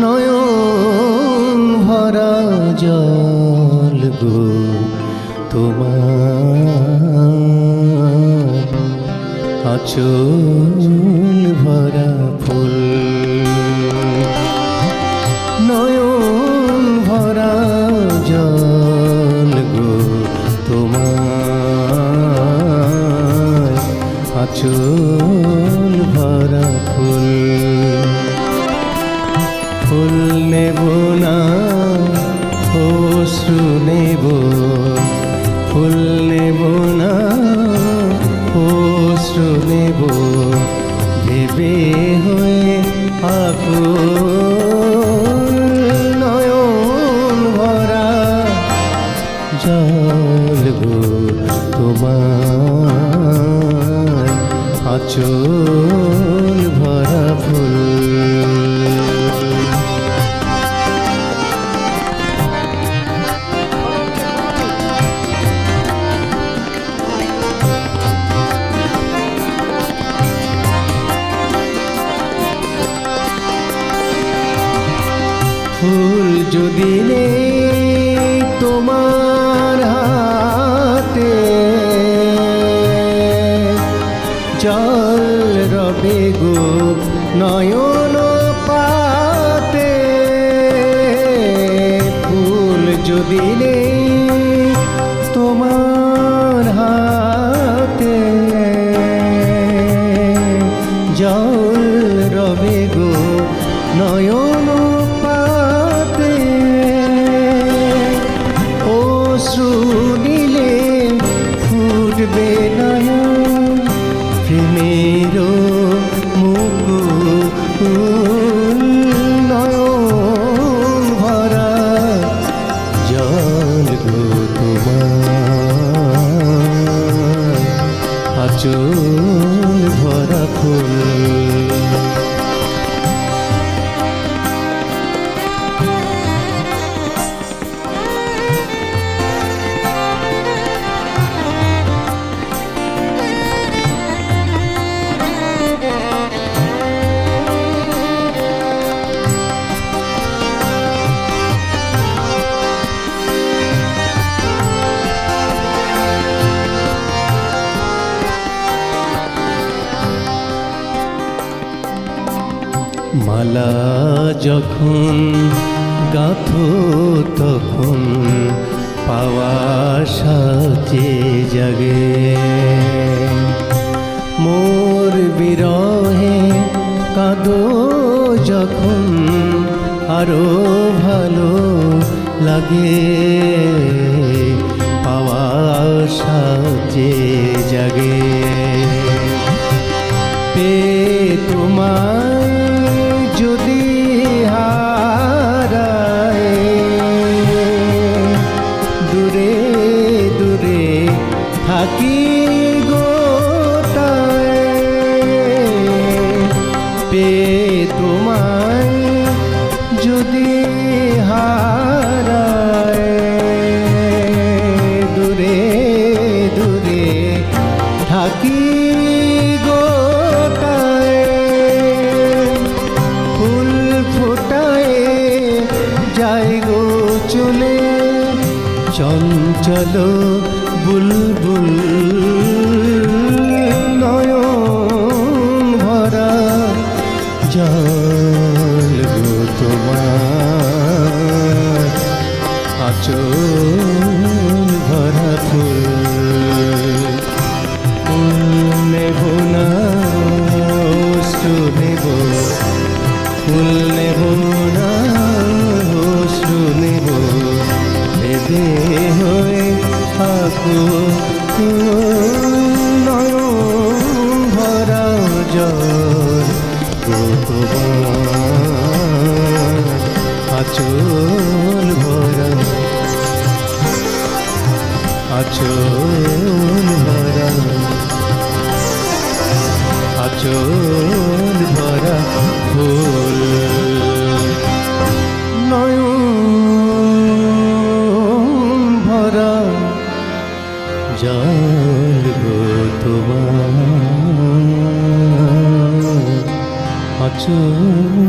নয়ন ভরা জল গো, তোমার আচল ভরা ফুল। নয়ন ভরা জল গো, তোমার আচল ভরা ফুল। ফুল নেব না ভেবে হয়ে আকুল নয়ন ভরা জলব তোমার আচল ফুল যদি তোমার হাতে জল রবে গো নয়ন পাতে। ফুল যদি তোমার হাতে প্রেমের মুকুল নয়ন ভরা জল গো তোমার। আচল ভরা ফুল মালা যখন গাথো তখন পাওয়া সাজে জাগে। মোর বিরহে কাঁদো যখন আরও ভালো লাগে। পাওয়া সাজে জাগে। পে তোমায় চঞ্চল বুলবুল নয়ন ভরা গো তোমার আচল আচল ভরা। আচল ভরা। আচল ভরা ফুল। নয়ন ভরা। গো তোমার আচল